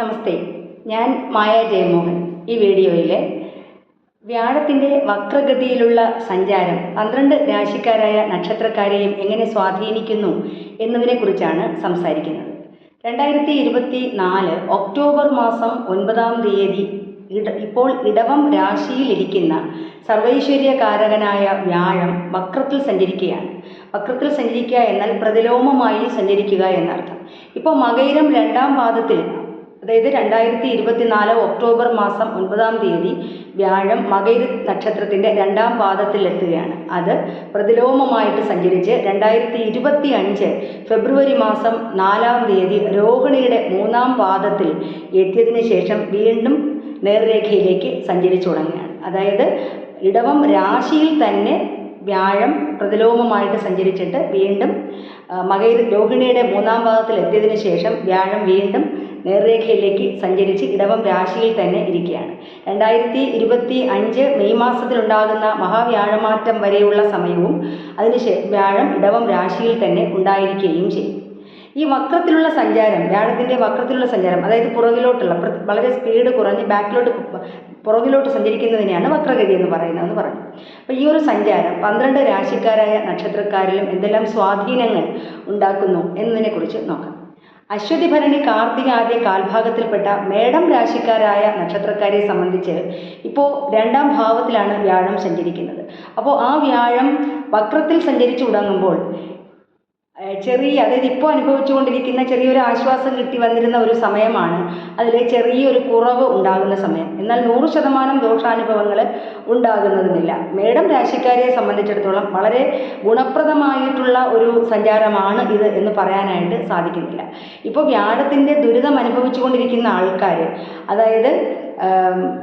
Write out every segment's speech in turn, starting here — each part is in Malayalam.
നമസ്തേ ഞാൻ മായ ജയമോഹൻ. ഈ വീഡിയോയിൽ വ്യാഴത്തിന്റെ വക്രഗതിയിലുള്ള സഞ്ചാരം പന്ത്രണ്ട് രാശിക്കാരായ നക്ഷത്രക്കാരെയും എങ്ങനെ സ്വാധീനിക്കുന്നു എന്നതിനെക്കുറിച്ചാണ് സംസാരിക്കുന്നത്. രണ്ടായിരത്തി ഇരുപത്തി നാല് ഒക്ടോബർ മാസം ഒൻപതാം തീയതി ഇപ്പോൾ ഇടവം രാശിയിലിരിക്കുന്ന സർവൈശ്വര്യകാരകനായ വ്യാഴം വക്രത്തിൽ സഞ്ചരിക്കുകയാണ്. വക്രത്തിൽ സഞ്ചരിക്കുക എന്നാൽ പ്രതിലോമമായി സഞ്ചരിക്കുക എന്നർത്ഥം. ഇപ്പോൾ മകയിരം രണ്ടാം പാദത്തിൽ അതായത് രണ്ടായിരത്തി ഇരുപത്തിനാല് ഒക്ടോബർ മാസം ഒൻപതാം തീയതി വ്യാഴം മകയിര നക്ഷത്രത്തിന്റെ രണ്ടാം പാദത്തിലെത്തുകയാണ്. അത് പ്രതിലോമമായിട്ട് സഞ്ചരിച്ച് രണ്ടായിരത്തി ഇരുപത്തി അഞ്ച് ഫെബ്രുവരി മാസം നാലാം തീയതി രോഹിണിയുടെ മൂന്നാം പാദത്തിൽ എത്തിയതിന് ശേഷം വീണ്ടും നേർരേഖയിലേക്ക് സഞ്ചരിച്ചു തുടങ്ങുകയാണ്. അതായത് ഇടവം രാശിയിൽ തന്നെ വ്യാഴം പ്രതിലോമമായിട്ട് സഞ്ചരിച്ചിട്ട് വീണ്ടും മകയിൽ രോഹിണിയുടെ മൂന്നാം പാദത്തിൽ എത്തിയതിനു ശേഷം വ്യാഴം വീണ്ടും നേർരേഖയിലേക്ക് സഞ്ചരിച്ച് ഇടവം രാശിയിൽ തന്നെ ഇരിക്കുകയാണ്. രണ്ടായിരത്തി ഇരുപത്തി അഞ്ച് മെയ് മാസത്തിലുണ്ടാകുന്ന മഹാവ്യാഴമാറ്റം വരെയുള്ള സമയവും അതിന് വ്യാഴം ഇടവം രാശിയിൽ തന്നെ ഉണ്ടായിരിക്കുകയും ചെയ്യും. ഈ വക്രത്തിലുള്ള സഞ്ചാരം വ്യാഴത്തിന്റെ വക്രത്തിലുള്ള സഞ്ചാരം അതായത് പുറകിലോട്ടുള്ള വളരെ സ്പീഡ് കുറഞ്ഞ് ബാക്കിലോട്ട് പുറകിലോട്ട് സഞ്ചരിക്കുന്നതിനെയാണ് വക്രഗതി എന്ന് പറയുന്നതെന്ന് പറഞ്ഞു. അപ്പോൾ ഈ ഒരു സഞ്ചാരം പന്ത്രണ്ട് രാശിക്കാരായ നക്ഷത്രക്കാരിലും എന്തെല്ലാം സ്വാധീനങ്ങൾ ഉണ്ടാക്കുന്നു എന്നതിനെക്കുറിച്ച് നോക്കാം. അശ്വതി ഭരണി കാർത്തിക ആദ്യ കാൽഭാഗത്തിൽപ്പെട്ട മേടം രാശിക്കാരായ നക്ഷത്രക്കാരെ സംബന്ധിച്ച് ഇപ്പോൾ രണ്ടാം ഭാവത്തിലാണ് വ്യാഴം സഞ്ചരിക്കുന്നത്. അപ്പോൾ ആ വ്യാഴം വക്രത്തിൽ സഞ്ചരിച്ചു തുടങ്ങുമ്പോൾ ചെറിയ അതായത് ഇപ്പോൾ അനുഭവിച്ചുകൊണ്ടിരിക്കുന്ന ചെറിയൊരു ആശ്വാസം കിട്ടി വന്നിരുന്ന ഒരു സമയമാണ്. അതിൽ ചെറിയൊരു കുറവ് ഉണ്ടാകുന്ന സമയം. എന്നാൽ നൂറ് ശതമാനം ദോഷാനുഭവങ്ങൾ ഉണ്ടാകുന്നതുമില്ല. മേഡം രാശിക്കാരെ സംബന്ധിച്ചിടത്തോളം വളരെ ഗുണപ്രദമായിട്ടുള്ള ഒരു സഞ്ചാരമാണ് ഇത് എന്ന് പറയാനായിട്ട് സാധിക്കുന്നില്ല. ഇപ്പോൾ വ്യാഴത്തിന്റെ ദുരിതം അനുഭവിച്ചുകൊണ്ടിരിക്കുന്ന ആൾക്കാർ അതായത്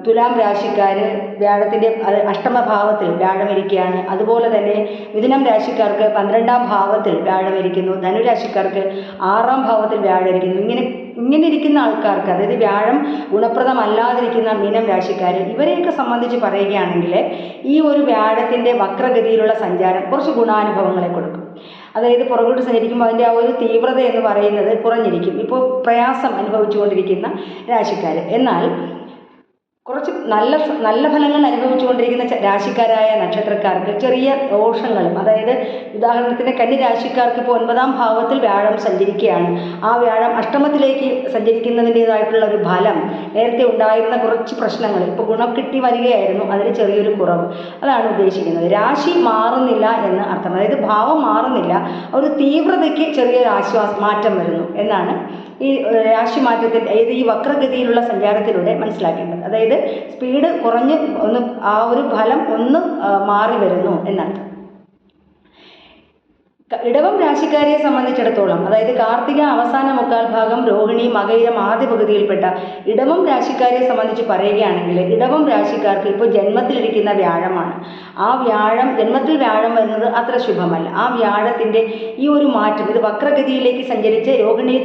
തുലാം രാശിക്കാർ വ്യാഴത്തിന്റെ അഷ്ടമഭാവത്തിൽ വ്യാഴമിരിക്കുകയാണ്. അതുപോലെ തന്നെ മിഥുനം രാശിക്കാർക്ക് പന്ത്രണ്ടാം ഭാവത്തിൽ വ്യാഴമിരിക്കുന്നു. ധനുരാശിക്കാർക്ക് ആറാം ഭാവത്തിൽ വ്യാഴമിരിക്കുന്നു. ഇങ്ങനെ ഇങ്ങനെ ഇരിക്കുന്ന ആൾക്കാർക്ക് അതായത് വ്യാഴം ഗുണപ്രദമല്ലാതിരിക്കുന്ന മീനം രാശിക്കാർ ഇവരെയൊക്കെ സംബന്ധിച്ച് പറയുകയാണെങ്കിൽ ഈ ഒരു വ്യാഴത്തിന്റെ വക്രഗതിയിലുള്ള സഞ്ചാരം കുറച്ച് ഗുണാനുഭവങ്ങളെ കൊടുക്കും. അതായത് പുറകോട്ട് സഞ്ചരിക്കുമ്പോൾ അതിന്റെ ആ ഒരു തീവ്രത എന്ന് പറയുന്നത് കുറഞ്ഞിരിക്കും. ഇപ്പോൾ പ്രയാസം അനുഭവിച്ചുകൊണ്ടിരിക്കുന്ന രാശിക്കാർ എന്നാൽ കുറച്ച് നല്ല നല്ല ഫലങ്ങൾ അനുഭവിച്ചുകൊണ്ടിരിക്കുന്ന രാശിക്കാരായ നക്ഷത്രക്കാർക്ക് ചെറിയ ദോഷങ്ങളും അതായത് ഉദാഹരണത്തിന് കന്നി രാശിക്കാർക്ക് ഇപ്പോൾ ഒൻപതാം ഭാവത്തിൽ വ്യാഴം സഞ്ചരിക്കുകയാണ്. ആ വ്യാഴം അഷ്ടമത്തിലേക്ക് സഞ്ചരിക്കുന്നതിന്റെതായിട്ടുള്ള ഒരു ഫലം നേരത്തെ ഉണ്ടായിരുന്ന കുറച്ച് പ്രശ്നങ്ങൾ ഇപ്പോൾ ഗുണം കിട്ടി വരികയായിരുന്നു അതിന് ചെറിയൊരു കുറവ്. അതാണ് ഉദ്ദേശിക്കുന്നത്. രാശി മാറുന്നില്ല എന്ന് അർത്ഥം. അതായത് ഭാവം മാറുന്നില്ല ഒരു തീവ്രതയ്ക്ക് ചെറിയൊരു ആശ്വാസം മാറ്റം വരുന്നു എന്നാണ് ഈ രാശി മാറ്റത്തിൽ അതായത് ഈ വക്രഗതിയിലുള്ള സഞ്ചാരത്തിലൂടെ മനസ്സിലാക്കേണ്ടത്. അതായത് സ്പീഡ് കുറഞ്ഞ് ഒന്ന് ആ ഒരു ഫലം ഒന്ന് മാറി വരുന്നു എന്നർത്ഥം ഇടവം രാശിക്കാരെ സംബന്ധിച്ചിടത്തോളം അതായത് കാർത്തിക അവസാന മുക്കാൽ ഭാഗം രോഹിണി മകയിരം ആദ്യ പകുതിയിൽപ്പെട്ട ഇടവം രാശിക്കാരെ സംബന്ധിച്ച് പറയുകയാണെങ്കിൽ ഇടവം രാശിക്കാർക്ക് ഇപ്പോൾ ജന്മത്തിലിരിക്കുന്ന വ്യാഴമാണ്. ആ വ്യാഴം ജന്മത്തിൽ വ്യാഴം വരുന്നത് അത്ര ശുഭമല്ല. ആ വ്യാഴത്തിന്റെ ഈ ഒരു മാറ്റം ഇത് വക്രഗതിയിലേക്ക് സഞ്ചരിച്ച് രോഹിണി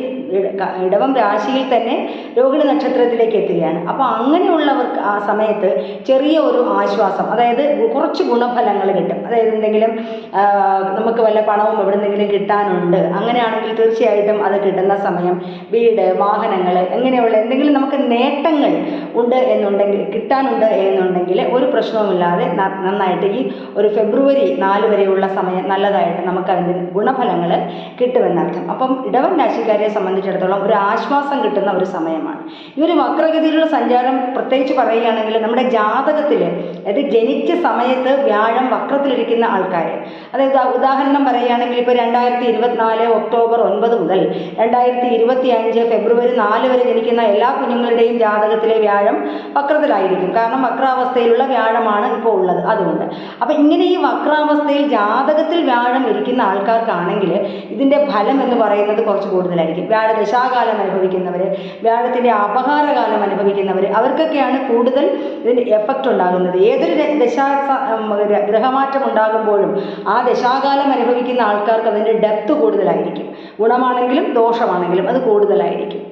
ഇടവം രാശിയിൽ തന്നെ രോഹിണി നക്ഷത്രത്തിലേക്ക് എത്തുകയാണ്. അപ്പോൾ അങ്ങനെയുള്ളവർക്ക് ആ സമയത്ത് ചെറിയ ഒരു ആശ്വാസം അതായത് കുറച്ച് ഗുണഫലങ്ങൾ കിട്ടും. അതായത് എന്തെങ്കിലും നമുക്ക് വല്ല പണവും എവിടെ നിന്നെങ്കിലും കിട്ടാനുണ്ട്. അങ്ങനെയാണെങ്കിൽ തീർച്ചയായിട്ടും അത് കിട്ടുന്ന സമയം വീട് വാഹനങ്ങൾ എങ്ങനെയുള്ള എന്തെങ്കിലും നമുക്ക് നേട്ടങ്ങൾ ഉണ്ട് എന്നുണ്ടെങ്കിൽ കിട്ടാനുണ്ട് എന്നുണ്ടെങ്കിൽ ഒരു പ്രശ്നവുമില്ലാതെ നന്നായിട്ട് ഈ ഒരു ഫെബ്രുവരി നാല് വരെയുള്ള സമയം നല്ലതായിട്ട് നമുക്ക് അതിന്റെ ഗുണഫലങ്ങൾ കിട്ടുമെന്നർത്ഥം. അപ്പം ഇടവൻ രാശിക്കാരെ സംബന്ധിച്ച് സംബന്ധിച്ചിടത്തോളം ഒരു ആശ്വാസം കിട്ടുന്ന ഒരു സമയമാണ്. ഈ ഒരു വക്രഗതിയിലുള്ള സഞ്ചാരം പ്രത്യേകിച്ച് പറയുകയാണെങ്കിൽ നമ്മുടെ ജാതകത്തിൽ അതായത് ജനിച്ച സമയത്ത് വ്യാഴം വക്രത്തിലിരിക്കുന്ന ആൾക്കാർ അതായത് ഉദാഹരണം പറയുകയാണെങ്കിൽ ഇപ്പോൾ രണ്ടായിരത്തി ഇരുപത്തിനാല് ഒക്ടോബർ ഒൻപത് മുതൽ രണ്ടായിരത്തി ഇരുപത്തി അഞ്ച് ഫെബ്രുവരി നാല് വരെ ജനിക്കുന്ന എല്ലാ കുഞ്ഞുങ്ങളുടെയും ജാതകത്തിലെ വ്യാഴം വക്രത്തിലായിരിക്കും. കാരണം വക്രാവസ്ഥയിലുള്ള വ്യാഴമാണ് ഇപ്പോൾ ഉള്ളത്. അതുകൊണ്ട്. അപ്പം ഇങ്ങനെ ഈ വക്രാവസ്ഥയിൽ ജാതകത്തിൽ വ്യാഴം ഇരിക്കുന്ന ആൾക്കാർക്കാണെങ്കിൽ ഇതിന്റെ ഫലം എന്ന് പറയുന്നത് കുറച്ച് കൂടുതലായിരിക്കും. വ്യാഴ ദശാകാലം അനുഭവിക്കുന്നവർ വ്യാഴത്തിന്റെ അപഹാരകാലം അനുഭവിക്കുന്നവർ അവർക്കൊക്കെയാണ് കൂടുതൽ ഇതിന്റെ എഫക്റ്റ് ഉണ്ടാകുന്നത്. ഏതൊരു ദശാ ഗ്രഹമാറ്റം ഉണ്ടാകുമ്പോഴും ആ ദശാകാലം അനുഭവിക്കുന്ന ആൾക്കാർക്ക് അതിന്റെ ഡെപ്ത് കൂടുതലായിരിക്കും. ഗുണമാണെങ്കിലും ദോഷമാണെങ്കിലും അത് കൂടുതലായിരിക്കും.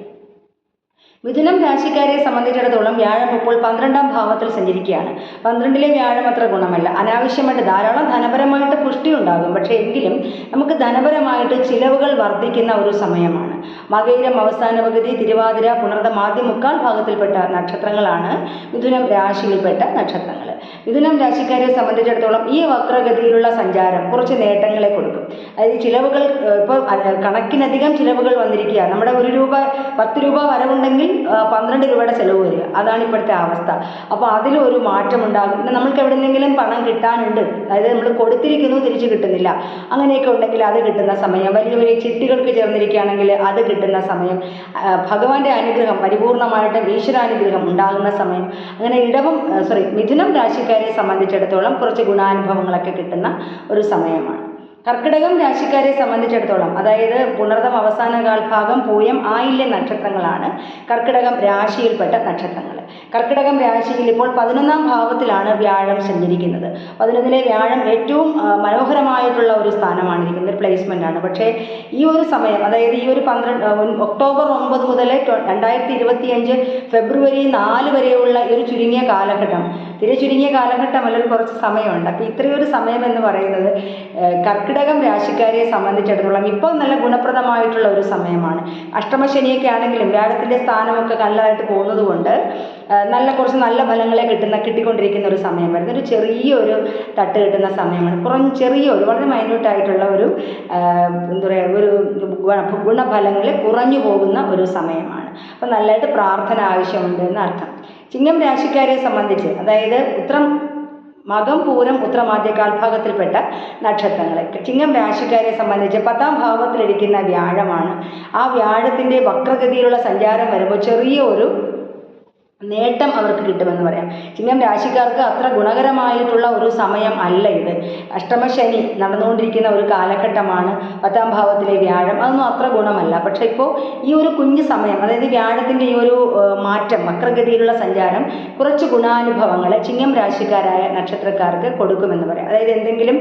മിഥുനം രാശിക്കാരെ സംബന്ധിച്ചിടത്തോളം വ്യാഴം ഇപ്പോൾ പന്ത്രണ്ടാം ഭാവത്തിൽ സഞ്ചരിക്കുകയാണ്. പന്ത്രണ്ടിലെ വ്യാഴം അത്ര ഗുണമല്ല. അനാവശ്യമായിട്ട് ധാരാളം ധനപരമായിട്ട് പുഷ്ടി ഉണ്ടാകും. പക്ഷേ എങ്കിലും നമുക്ക് ധനപരമായിട്ട് ചിലവുകൾ വർദ്ധിക്കുന്ന ഒരു സമയമാണ്. മകയിരം അവസാന പകുതി തിരുവാതിര പുണർദം ആദ്യ മുക്കാൽ ഭാഗത്തിൽപ്പെട്ട നക്ഷത്രങ്ങളാണ് മിഥുനം രാശിയിൽപ്പെട്ട നക്ഷത്രങ്ങൾ. മിഥുനം രാശിക്കാരെ സംബന്ധിച്ചിടത്തോളം ഈ വക്രഗതിയിലുള്ള സഞ്ചാരം കുറച്ച് നേട്ടങ്ങളെ കൊടുക്കും. അതായത് ചിലവുകൾ ഇപ്പോൾ കണക്കിനധികം ചിലവുകൾ വന്നിരിക്കുക നമ്മുടെ ഒരു രൂപ പത്ത് രൂപ വരവുണ്ടെങ്കിൽ പന്ത്രണ്ട് രൂപയുടെ ചിലവ് വരിക. അതാണ് ഇപ്പോഴത്തെ അവസ്ഥ. അപ്പോൾ അതിലും ഒരു മാറ്റമുണ്ടാകും. പിന്നെ നമ്മൾക്ക് എവിടെന്നെങ്കിലും പണം കിട്ടാനുണ്ട്. അതായത് നമ്മൾ കൊടുത്തിരിക്കുന്നു തിരിച്ചു കിട്ടുന്നില്ല. അങ്ങനെയൊക്കെ ഉണ്ടെങ്കിൽ അത് കിട്ടുന്ന സമയം. വലിയ വലിയ ചിട്ടികൾക്ക് ചേർന്നിരിക്കുകയാണെങ്കിൽ അത് കിട്ടുന്ന സമയം. ഭഗവാന്റെ അനുഗ്രഹം പരിപൂർണമായിട്ടും ഈശ്വരാനുഗ്രഹം ഉണ്ടാകുന്ന സമയം. അങ്ങനെ ഇടവം സോറി മിഥുനം രാശിക്കാരെ സംബന്ധിച്ചിടത്തോളം കുറച്ച് ഗുണാനുഭവങ്ങളൊക്കെ കിട്ടുന്ന ഒരു സമയമാണ്. കർക്കിടകം രാശിക്കാരെ സംബന്ധിച്ചിടത്തോളം അതായത് പുണർദം അവസാന കാൽഭാഗം പൂയം ആയില്യ നക്ഷത്രങ്ങളാണ് കർക്കിടകം രാശിയിൽപ്പെട്ട നക്ഷത്രങ്ങൾ. കർക്കിടകം രാശിയിൽ ഇപ്പോൾ പതിനൊന്നാം ഭാവത്തിലാണ് വ്യാഴം സഞ്ചരിക്കുന്നത്. പതിനൊന്നിലെ വ്യാഴം ഏറ്റവും മനോഹരമായിട്ടുള്ള ഒരു സ്ഥാനമാണ് ഇരിക്കുന്നത് പ്ലേസ്മെന്റ് ആണ്. പക്ഷേ ഈ ഒരു സമയം അതായത് ഈ ഒരു പന്ത്രണ്ട് ഒക്ടോബർ ഒമ്പത് മുതൽ രണ്ടായിരത്തി ഇരുപത്തിയഞ്ച് ഫെബ്രുവരി നാല് വരെയുള്ള ഒരു ചുരുങ്ങിയ കാലഘട്ടം തീരെ ചുരുങ്ങിയ കാലഘട്ടമല്ല ഒരു കുറച്ച് സമയമുണ്ട്. അപ്പോൾ ഇത്രയൊരു സമയം എന്ന് പറയുന്നത് കർക്കിടകം രാശിക്കാരെ സംബന്ധിച്ചിടത്തോളം ഇപ്പോൾ നല്ല ഗുണപ്രദമായിട്ടുള്ള ഒരു സമയമാണ്. അഷ്ടമശനിയൊക്കെ ആണെങ്കിലും വ്യാഴത്തിന്റെ സ്ഥാനമൊക്കെ നല്ലതായിട്ട് പോകുന്നത് കൊണ്ട് നല്ല കുറച്ച് നല്ല ഫലങ്ങളെ കിട്ടുന്ന കിട്ടിക്കൊണ്ടിരിക്കുന്ന ഒരു സമയം വരുന്നത് ഒരു ചെറിയൊരു തട്ട് കിട്ടുന്ന സമയമാണ്. കുറഞ്ഞ ചെറിയൊരു വളരെ മൈന്യൂട്ടായിട്ടുള്ള ഒരു എന്താ പറയുക ഒരു ഗുണഫലങ്ങളെ കുറഞ്ഞു പോകുന്ന ഒരു സമയമാണ്. അപ്പം നല്ലതായിട്ട് പ്രാർത്ഥന ആവശ്യമുണ്ട് എന്ന് അർത്ഥം ചിങ്ങം രാശിക്കാരെ സംബന്ധിച്ച് അതായത് ഉത്രം മകം പൂരം ഉത്രമാദ്യ കാൽഭാഗത്തിൽപ്പെട്ട നക്ഷത്രങ്ങളെ. ചിങ്ങം രാശിക്കാരെ സംബന്ധിച്ച് പത്താം ഭാവത്തിലിരിക്കുന്ന വ്യാഴമാണ്. ആ വ്യാഴത്തിന്റെ വക്രഗതിയിലുള്ള സഞ്ചാരം വരുമ്പോൾ ചെറിയ ഒരു നേട്ടം അവർക്ക് കിട്ടുമെന്ന് പറയാം. ചിങ്ങം രാശിക്കാർക്ക് അത്ര ഗുണകരമായിട്ടുള്ള ഒരു സമയം അല്ല ഇത്. അഷ്ടമശനി നടന്നുകൊണ്ടിരിക്കുന്ന ഒരു കാലഘട്ടമാണ്. പത്താം ഭാവത്തിലെ വ്യാഴം. അതൊന്നും അത്ര ഗുണമല്ല. പക്ഷേ ഇപ്പോൾ ഈ ഒരു കുഞ്ഞു സമയം അതായത് വ്യാഴത്തിന്റെ ഈ ഒരു മാറ്റം വക്രഗതിയിലുള്ള സഞ്ചാരം കുറച്ച് ഗുണാനുഭവങ്ങൾ ചിങ്ങം രാശിക്കാരായ നക്ഷത്രക്കാർക്ക് കൊടുക്കുമെന്ന് പറയാം. അതായത് എന്തെങ്കിലും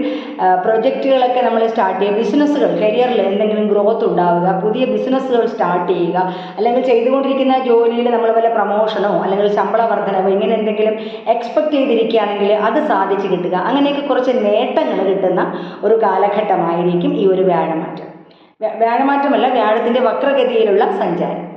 പ്രൊജക്റ്റുകളൊക്കെ നമ്മൾ സ്റ്റാർട്ട് ചെയ്യുക ബിസിനസ്സുകൾ കരിയറിൽ എന്തെങ്കിലും ഗ്രോത്ത് ഉണ്ടാവുക പുതിയ ബിസിനസ്സുകൾ സ്റ്റാർട്ട് ചെയ്യുക അല്ലെങ്കിൽ ചെയ്തുകൊണ്ടിരിക്കുന്ന ജോലിയിൽ നമ്മൾ വല്ല പ്രമോഷനോ അല്ലെങ്കിൽ ശമ്പള വർധനവ് ഇങ്ങനെ എന്തെങ്കിലും എക്സ്പെക്റ്റ് ചെയ്തിരിക്കുകയാണെങ്കിൽ അത് സാധിച്ചു കിട്ടുക. അങ്ങനെയൊക്കെ കുറച്ച് നേട്ടങ്ങൾ കിട്ടുന്ന ഒരു കാലഘട്ടമായിരിക്കും ഈ ഒരു വ്യാഴമാറ്റം. വ്യ- വ്യാഴമാറ്റമല്ല വ്യാഴത്തിന്റെ വക്രഗതിയിലുള്ള സഞ്ചാരം.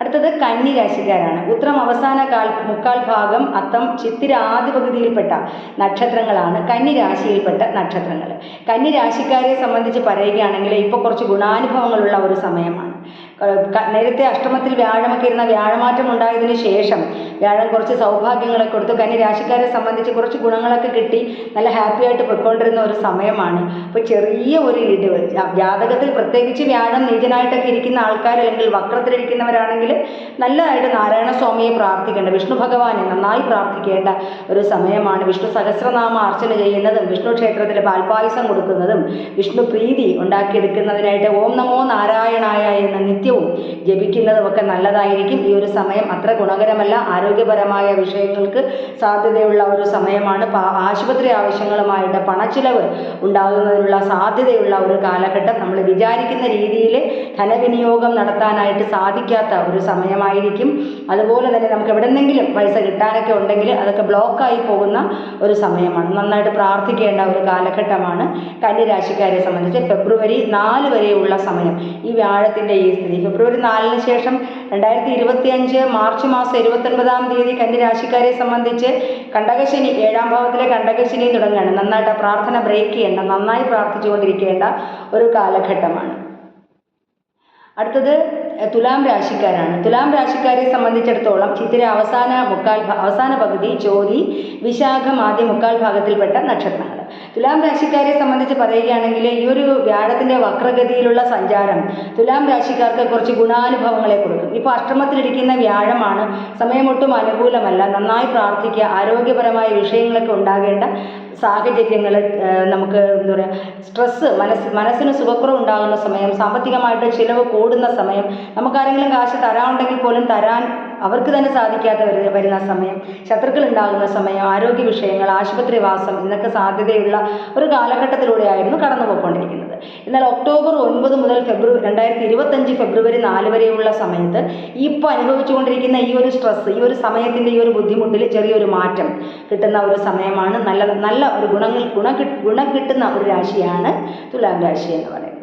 അടുത്തത് കന്നി രാശിക്കാരാണ് ഉത്രം അവസാന കാൽ മുക്കാൽ ഭാഗം അത്തം ചിത്തിര ആദ്യ പകുതിയിൽപ്പെട്ട നക്ഷത്രങ്ങളാണ്. കന്നി രാശിയിൽപ്പെട്ട നക്ഷത്രങ്ങൾ കന്നി രാശിക്കാരെ സംബന്ധിച്ച് പറയുകയാണെങ്കിൽ ഇപ്പോൾ കുറച്ച് ഗുണാനുഭവങ്ങളുള്ള ഒരു സമയമാണ്. നേരത്തെ അഷ്ടമത്തിൽ വ്യാഴമൊക്കെ ഇരുന്ന വ്യാഴമാറ്റം ഉണ്ടായതിനു ശേഷം വ്യാഴം കുറച്ച് സൗഭാഗ്യങ്ങളൊക്കെ കൊടുത്തു. കന്നി രാശിക്കാരെ സംബന്ധിച്ച് കുറച്ച് ഗുണങ്ങളൊക്കെ കിട്ടി. നല്ല ഹാപ്പി ആയിട്ട് പൊയ്ക്കൊണ്ടിരുന്ന ഒരു സമയമാണ്. അപ്പോൾ ചെറിയ ഒരു ഇടിവ് ജാതകത്തിൽ പ്രത്യേകിച്ച് വ്യാഴം നീചനായിട്ടൊക്കെ ഇരിക്കുന്ന ആൾക്കാർ അല്ലെങ്കിൽ വക്രത്തിലിരിക്കുന്നവരാണെങ്കിൽ നല്ലതായിട്ട് നാരായണ സ്വാമിയെ പ്രാർത്ഥിക്കേണ്ട വിഷ്ണു ഭഗവാനെ നന്നായി പ്രാർത്ഥിക്കേണ്ട ഒരു സമയമാണ്. വിഷ്ണു സഹസ്രനാമ അർച്ചന ചെയ്യുന്നതും വിഷ്ണു ക്ഷേത്രത്തിൽ പാൽപായസം കൊടുക്കുന്നതും വിഷ്ണു പ്രീതി ഉണ്ടാക്കിയെടുക്കുന്നതിനായിട്ട് ഓം നമോ നാരായണായ എന്ന് നിത്യവും ജപിക്കുന്നതും ഒക്കെ നല്ലതായിരിക്കും. ഈ ഒരു സമയം അത്ര ഗുണകരമല്ല. ആരോഗ്യപരമായ വിഷയങ്ങൾക്ക് സാധ്യതയുള്ള ഒരു സമയമാണ്. ആശുപത്രി ആവശ്യങ്ങളുമായിട്ട് പണച്ചിലവ് ഉണ്ടാകുന്നതിനുള്ള സാധ്യതയുള്ള ഒരു കാലഘട്ടം നമ്മൾ വിചാരിക്കുന്ന രീതിയിൽ ധനവിനിയോഗം നടത്താനായിട്ട് സാധിക്കാത്ത ഒരു സമയമായിരിക്കും. അതുപോലെ തന്നെ നമുക്ക് എവിടെന്നെങ്കിലും പൈസ കിട്ടാനൊക്കെ ഉണ്ടെങ്കിൽ അതൊക്കെ ബ്ലോക്കായി പോകുന്ന ഒരു സമയമാണ്. നന്നായിട്ട് പ്രാർത്ഥിക്കേണ്ട ഒരു കാലഘട്ടമാണ് കന്യരാശിക്കാരെ സംബന്ധിച്ച് ഫെബ്രുവരി നാല് വരെയുള്ള സമയം. ഈ വ്യാഴത്തിന്റെ ഈ സ്ഥിതി. ഫെബ്രുവരി നാലിന് ശേഷം രണ്ടായിരത്തി ഇരുപത്തി അഞ്ച് മാർച്ച് മാസം ഇരുപത്തൊൻപതാം തീയതി കന്യരാശിക്കാരെ സംബന്ധിച്ച് കണ്ടകശനി ഏഴാം ഭാവത്തിലെ കണ്ടകശനി തുടങ്ങുകയാണ്. നന്നായിട്ട് പ്രാർത്ഥന ബ്രേക്ക് ചെയ്യേണ്ട നന്നായി പ്രാർത്ഥിച്ചുകൊണ്ടിരിക്കേണ്ട ഒരു കാലഘട്ടമാണ്. അടുത്തത് തുലാം രാശിക്കാരാണ്. തുലാം രാശിക്കാരെ സംബന്ധിച്ചിടത്തോളം ചിത്തിര അവസാന മുക്കാൽ അവസാന പകുതി ചോതി വിശാഖം ആദ്യ മുക്കാൽ ഭാഗത്തിൽപ്പെട്ട നക്ഷത്രങ്ങൾ. തുലാം രാശിക്കാരെ സംബന്ധിച്ച് പറയുകയാണെങ്കിൽ ഈ ഒരു വ്യാഴത്തിന്റെ വക്രഗതിയിലുള്ള സഞ്ചാരം തുലാം രാശിക്കാർക്ക് കുറച്ച് ഗുണാനുഭവങ്ങളെ കൊടുക്കും. ഇപ്പോൾ അഷ്ടമത്തിലിരിക്കുന്ന വ്യാഴമാണ് സമയമൊട്ടും അനുകൂലമല്ല. നന്നായി പ്രാർത്ഥിക്കുക ആരോഗ്യപരമായ വിഷയങ്ങളൊക്കെ ഉണ്ടാകേണ്ട സാഹചര്യങ്ങൾ നമുക്ക് എന്താ പറയുക സ്ട്രെസ്സ് മനസ്സ് മനസ്സിന് സുഖക്കുറവ് ഉണ്ടാകുന്ന സമയം സാമ്പത്തികമായിട്ട് ചിലവ് കൂടുന്ന സമയം നമുക്കാരെങ്കിലും കാശ് തരാനുണ്ടെങ്കിൽ പോലും തരാൻ അവർക്ക് തന്നെ സാധിക്കാത്ത വരുന്ന സമയം ശത്രുക്കൾ ഉണ്ടാകുന്ന സമയം ആരോഗ്യ വിഷയങ്ങൾ ആശുപത്രിവാസം എന്നൊക്കെ സാധ്യതയുള്ള ഒരു കാലഘട്ടത്തിലൂടെയായിരുന്നു കടന്നു പോയിക്കൊണ്ടിരിക്കുന്നത് എന്നാൽ ഒക്ടോബർ ഒൻപത് മുതൽ ഫെബ്രുവരി രണ്ടായിരത്തി ഇരുപത്തഞ്ച് ഫെബ്രുവരി നാല് വരെയുള്ള സമയത്ത് ഇപ്പോൾ അനുഭവിച്ചുകൊണ്ടിരിക്കുന്ന ഈ ഒരു സ്ട്രെസ് ഈ ഒരു സമയത്തിന്റെ ഈ ഒരു ബുദ്ധിമുട്ടിൽ ചെറിയൊരു മാറ്റം കിട്ടുന്ന ഒരു സമയമാണ്. നല്ല നല്ല ഒരു ഗുണങ്ങൾ ഗുണ ഗുണം കിട്ടുന്ന ഒരു രാശിയാണ് തുലാം രാശി എന്ന് പറയുന്നത്.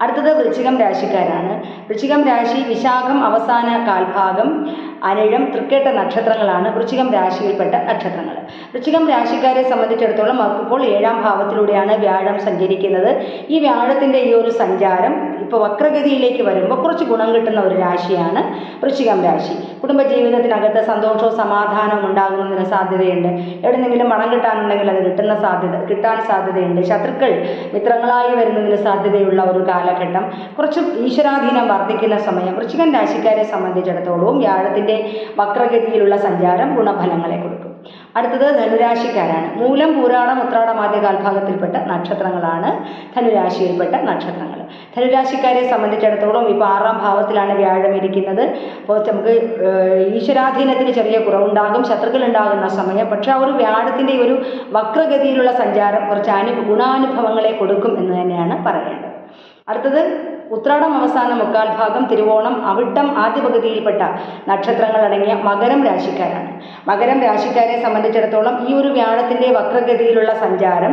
അടുത്തത് വൃശ്ചികം രാശിക്കാരാണ്. വൃശ്ചികം രാശി വിശാഖം അവസാന കാൽഭാഗം അനിഴം തൃക്കേട്ട നക്ഷത്രങ്ങളാണ്. വൃശ്ചികം രാശിയിൽപ്പെട്ട നക്ഷത്രങ്ങൾ. വൃശ്ചികം രാശിക്കാരെ സംബന്ധിച്ചിടത്തോളം അവർക്കിപ്പോൾ ഏഴാം ഭാവത്തിലൂടെയാണ് വ്യാഴം സഞ്ചരിക്കുന്നത്. ഈ വ്യാഴത്തിന്റെ ഈ ഒരു സഞ്ചാരം ഇപ്പോൾ വക്രഗതിയിലേക്ക് വരുമ്പോൾ കുറച്ച് ഗുണം കിട്ടുന്ന ഒരു രാശിയാണ് വൃശ്ചികം രാശി. കുടുംബജീവിതത്തിനകത്ത് സന്തോഷവും സമാധാനവും ഉണ്ടാകുന്നതിന് സാധ്യതയുണ്ട്. എവിടെന്നെങ്കിലും പണം കിട്ടാനുണ്ടെങ്കിൽ അത് കിട്ടുന്ന സാധ്യത കിട്ടാൻ സാധ്യതയുണ്ട്. ശത്രുക്കൾ മിത്രങ്ങളായി വരുന്നതിന് സാധ്യതയുള്ള ഒരു കാലഘട്ടം. കുറച്ച് ഈശ്വരാധീനം വർദ്ധിക്കുന്ന സമയം വൃശ്ചികൻ രാശിക്കാരെ സംബന്ധിച്ചിടത്തോളവും വ്യാഴത്തിന്റെ വക്രഗതിയിലുള്ള സഞ്ചാരം ഗുണഫലങ്ങളെ കൊടുക്കും. അടുത്തത് ധനുരാശിക്കാരാണ്. മൂലം പൂരാണം ഉത്രാടം ആദ്യ കാൽഭാഗത്തിൽപ്പെട്ട നക്ഷത്രങ്ങളാണ് ധനുരാശിയിൽപ്പെട്ട നക്ഷത്രങ്ങൾ. ധനുരാശിക്കാരെ സംബന്ധിച്ചിടത്തോളം ഇപ്പോൾ ആറാം ഭാവത്തിലാണ് വ്യാഴം ഇരിക്കുന്നത്. അപ്പോൾ നമുക്ക് ഈശ്വരാധീനത്തിന് ചെറിയ കുറവുണ്ടാകും ശത്രുക്കൾ ഉണ്ടാകുന്ന സമയം. പക്ഷേ ആ ഒരു വ്യാഴത്തിന്റെ ഒരു വക്രഗതിയിലുള്ള സഞ്ചാരം കുറച്ച് അനു ഗുണാനുഭവങ്ങളെ കൊടുക്കും എന്ന് തന്നെയാണ് പറയേണ്ടത്. അടുത്തത് ഉത്രാടം അവസാന മുക്കാൽ ഭാഗം തിരുവോണം അവിട്ടം ആദ്യ പകുതിയിൽപ്പെട്ട നക്ഷത്രങ്ങൾ അടങ്ങിയ മകരം രാശിക്കാരാണ്. മകരം രാശിക്കാരെ സംബന്ധിച്ചിടത്തോളം ഈ ഒരു വ്യാഴത്തിന്റെ വക്രഗതിയിലുള്ള സഞ്ചാരം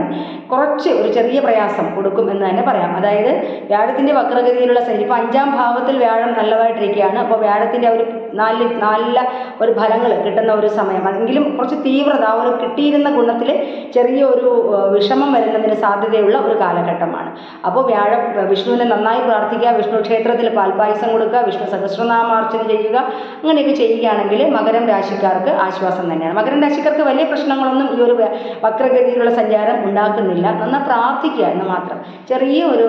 കുറച്ച് ഒരു ചെറിയ പ്രയാസം കൊടുക്കും എന്ന് തന്നെ പറയാം. അതായത് വ്യാഴത്തിന്റെ വക്രഗതിയിലുള്ള ഇപ്പോൾ അഞ്ചാം ഭാവത്തിൽ വ്യാഴം നല്ലതായിട്ടിരിക്കുകയാണ്. അപ്പോൾ വ്യാഴത്തിന്റെ ഒരു നല്ല നല്ല ഒരു ഫലങ്ങൾ കിട്ടുന്ന ഒരു സമയം. എങ്കിലും കുറച്ച് തീവ്രത ഒരു കിട്ടിയിരുന്ന ഗുണത്തിൽ ചെറിയ ഒരു വിഷമം വരുന്നതിന് സാധ്യതയുള്ള ഒരു കാലഘട്ടമാണ്. അപ്പോൾ വ്യാഴം വിഷ്ണുവിനെ നന്നായി പ്രാർത്ഥിക്കുക വിഷ്ണു ക്ഷേത്രത്തിൽ പാൽപ്പായസം കൊടുക്കുക വിഷ്ണു സഹസ്രനാമാർച്ചന ചെയ്യുക അങ്ങനെയൊക്കെ ചെയ്യുകയാണെങ്കിൽ മകരം രാശിക്കാർക്ക് ആശ്വാസം തന്നെയാണ്. മകരം രാശിക്കാർക്ക് വലിയ പ്രശ്നങ്ങളൊന്നും ഈ ഒരു വക്രഗതിയിലുള്ള സഞ്ചാരം ഉണ്ടാക്കുന്നില്ല. നന്നായി പ്രാർത്ഥിക്കുക എന്ന് മാത്രം. ചെറിയ ഒരു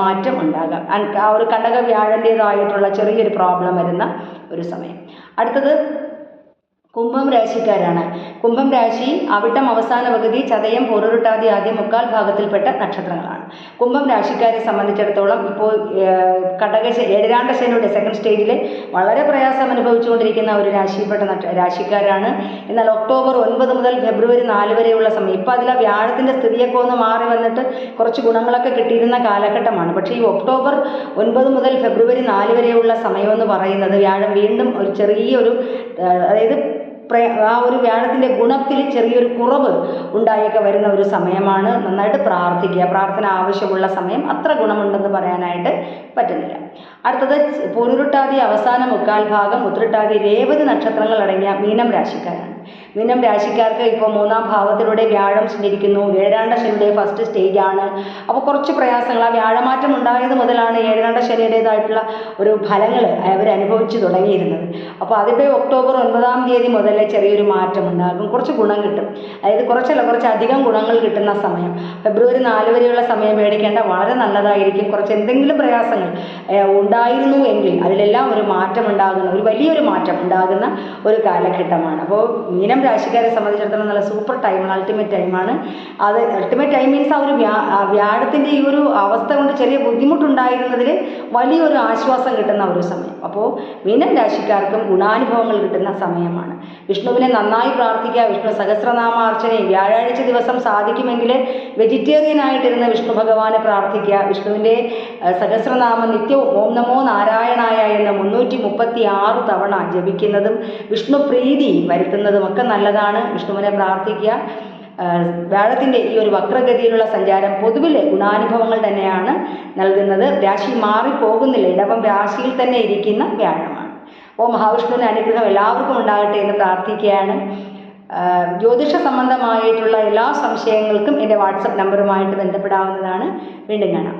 മാറ്റം ഉണ്ടാകാം. ആ ഒരു കണ്ടക വ്യാഴന്റേതായിട്ടുള്ള ചെറിയൊരു പ്രോബ്ലം വരുന്ന ഒരു സമയം. അടുത്തത് കുംഭം രാശിക്കാരാണ്. കുംഭം രാശി അവിട്ടം അവസാന പകുതി ചതയം പൊറുരുട്ടാതി ആദ്യം മുക്കാൽ ഭാഗത്തിൽപ്പെട്ട നക്ഷത്രങ്ങളാണ്. കുംഭം രാശിക്കാരെ സംബന്ധിച്ചിടത്തോളം ഇപ്പോൾ കടക ഏഴരാണ്ട ശനിയുടെ സെക്കൻഡ് സ്റ്റേജിൽ വളരെ പ്രയാസം അനുഭവിച്ചുകൊണ്ടിരിക്കുന്ന ഒരു രാശിയിൽപ്പെട്ട രാശിക്കാരാണ്. എന്നാൽ ഒക്ടോബർ ഒൻപത് മുതൽ ഫെബ്രുവരി നാല് വരെയുള്ള സമയം ഇപ്പോൾ അതിലെ വ്യാഴത്തിന്റെ സ്ഥിതിയൊക്കെ ഒന്ന് മാറി വന്നിട്ട് കുറച്ച് ഗുണങ്ങളൊക്കെ കിട്ടിയിരുന്ന കാലഘട്ടമാണ്. പക്ഷേ ഈ ഒക്ടോബർ ഒൻപത് മുതൽ ഫെബ്രുവരി നാല് വരെയുള്ള സമയമെന്ന് പറയുന്നത് വ്യാഴം വീണ്ടും ഒരു ചെറിയൊരു അതായത് ആ ഒരു വ്യാഴത്തിന്റെ ഗുണത്തിൽ ചെറിയൊരു കുറവ് ഉണ്ടായൊക്കെ വരുന്ന ഒരു സമയമാണ്. നന്നായിട്ട് പ്രാർത്ഥിക്കുക. പ്രാർത്ഥന ആവശ്യമുള്ള സമയം അത്ര ഗുണമുണ്ടെന്ന് പറയാനായിട്ട് പറ്റുന്നില്ല. അടുത്തത് പൊരുരുട്ടാതി അവസാന മുക്കാൽ ഭാഗം ഉത്രട്ടാതി രേവതി നക്ഷത്രങ്ങൾ അടങ്ങിയ മീനം രാശിക്കാരാണ്. മീനം രാശിക്കാർക്ക് ഇപ്പോൾ മൂന്നാം ഭാവത്തിലൂടെ വ്യാഴം സഞ്ചരിക്കുന്നു ഏഴാണ്ട ശനിയുടെ ഫസ്റ്റ് സ്റ്റേജ് ആണ്. അപ്പോൾ കുറച്ച് പ്രയാസങ്ങൾ. ആ വ്യാഴമാറ്റം ഉണ്ടായത് മുതലാണ് ഏഴാണ്ട ശനിയുടേതായിട്ടുള്ള ഒരു ഫലങ്ങൾ അവർ അനുഭവിച്ചു തുടങ്ങിയിരുന്നത്. അപ്പോൾ അതിന്റെ ഒക്ടോബർ ഒൻപതാം തീയതി മുതൽ ചെറിയൊരു മാറ്റം ഉണ്ടാകും. കുറച്ച് ഗുണം കിട്ടും. അതായത് കുറച്ചല്ല കുറച്ച് അധികം ഗുണങ്ങൾ കിട്ടുന്ന സമയം. ഫെബ്രുവരി നാല് വരെയുള്ള സമയം മേടിക്കേണ്ട വളരെ നല്ലതായിരിക്കും. കുറച്ച് എന്തെങ്കിലും പ്രയാസങ്ങൾ ഉണ്ടായിരുന്നു എങ്കിൽ അതിലെല്ലാം ഒരു മാറ്റം ഉണ്ടാകുന്ന ഒരു വലിയൊരു മാറ്റം ഉണ്ടാകുന്ന ഒരു കാലഘട്ടമാണ്. അപ്പോൾ മീനം രാശിക്കാരെ സംബന്ധിച്ചിടത്തോളം നല്ല സൂപ്പർ ടൈമാണ് അൾട്ടിമേറ്റ് ടൈമാണ് അത് അൾട്ടിമേറ്റ് ടൈം മീൻസ് ആ ഒരു വ്യാ വ്യാഴത്തിന്റെ ഈ ഒരു അവസ്ഥ കൊണ്ട് ചെറിയ ബുദ്ധിമുട്ടുണ്ടായിരുന്നതിൽ വലിയൊരു ആശ്വാസം കിട്ടുന്ന ഒരു സമയം. അപ്പോൾ മീനം രാശിക്കാർക്കും ഗുണാനുഭവങ്ങൾ കിട്ടുന്ന സമയമാണ്. വിഷ്ണുവിനെ നന്നായി പ്രാർത്ഥിക്കുക വിഷ്ണു സഹസ്രനാമാർച്ചനയും വ്യാഴാഴ്ച ദിവസം സാധിക്കുമെങ്കിൽ വെജിറ്റേറിയൻ ആയിട്ടിരുന്ന് വിഷ്ണു ഭഗവാനെ പ്രാർത്ഥിക്കുക വിഷ്ണുവിന്റെ സഹസ്രനാമം നിത്യവും ഓം നമോ നാരായണായ എന്ന മുന്നൂറ്റി മുപ്പത്തി ആറ് തവണ ജപിക്കുന്നതും വിഷ്ണു പ്രീതി വരുത്തുന്നതും ഒക്കെ നല്ലതാണ്. വിഷ്ണുവിനെ പ്രാർത്ഥിക്കുക. വ്യാഴത്തിന്റെ ഈ ഒരു വക്രഗതിയിലുള്ള സഞ്ചാരം പൊതുവിലെ ഗുണാനുഭവങ്ങൾ തന്നെയാണ് നൽകുന്നത്. രാശി മാറിപ്പോകുന്നില്ല. ഇടവം രാശിയിൽ തന്നെ ഇരിക്കുന്ന വ്യാഴമാണ്. അപ്പോൾ മഹാവിഷ്ണുവിന്റെ അനുഗ്രഹം എല്ലാവർക്കും ഉണ്ടാകട്ടെ എന്ന് പ്രാർത്ഥിക്കുകയാണ്. ജ്യോതിഷ സംബന്ധമായിട്ടുള്ള എല്ലാ സംശയങ്ങൾക്കും എന്റെ വാട്സപ്പ് നമ്പറുമായിട്ട് ബന്ധപ്പെടാവുന്നതാണ്. വീണ്ടും കാണാം.